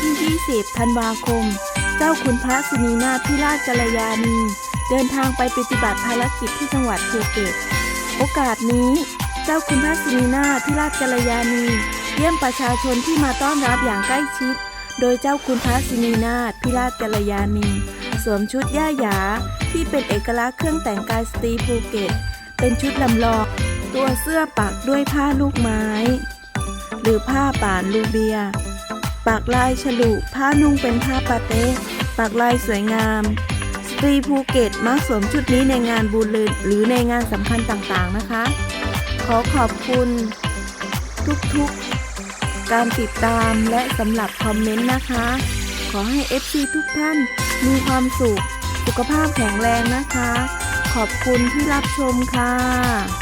ที่ 20 ธันวาคม เจ้าคุณพระสินีนาพิราชกัลยาณี เดินทางไปปฏิบัติภารกิจที่จังหวัดภูเก็ต โอกาสนี้ เจ้าคุณพระสินีนาพิราชกัลยาณี เยี่ยมประชาชนที่มาต้อนรับอย่างใกล้ชิด โดยเจ้าคุณพระสินีนาพิราชกัลยาณี สวมชุดย่าหยาที่เป็นเอกลักษณ์เครื่องแต่งกายสตรีภูเก็ต เป็นชุดลำลองตัวเสื้อปักด้วยผ้าลูกไม้ หรือผ้าป่านลูเบีย ปักลายฉลุ ผ้านุ่งเป็นผ้าปาเต้ปักลายสวยงาม สตรีภูเก็ตมักสวมชุดนี้ในงานบุญหรือในงานสำคัญต่างๆนะคะ ขอขอบคุณ ทุกๆ การติดตามและสำหรับคอมเมนต์นะคะ ขอให้ FC ทุกท่านมีความสุข สุขภาพแข็งแรงนะคะ ขอบคุณที่รับชมค่ะ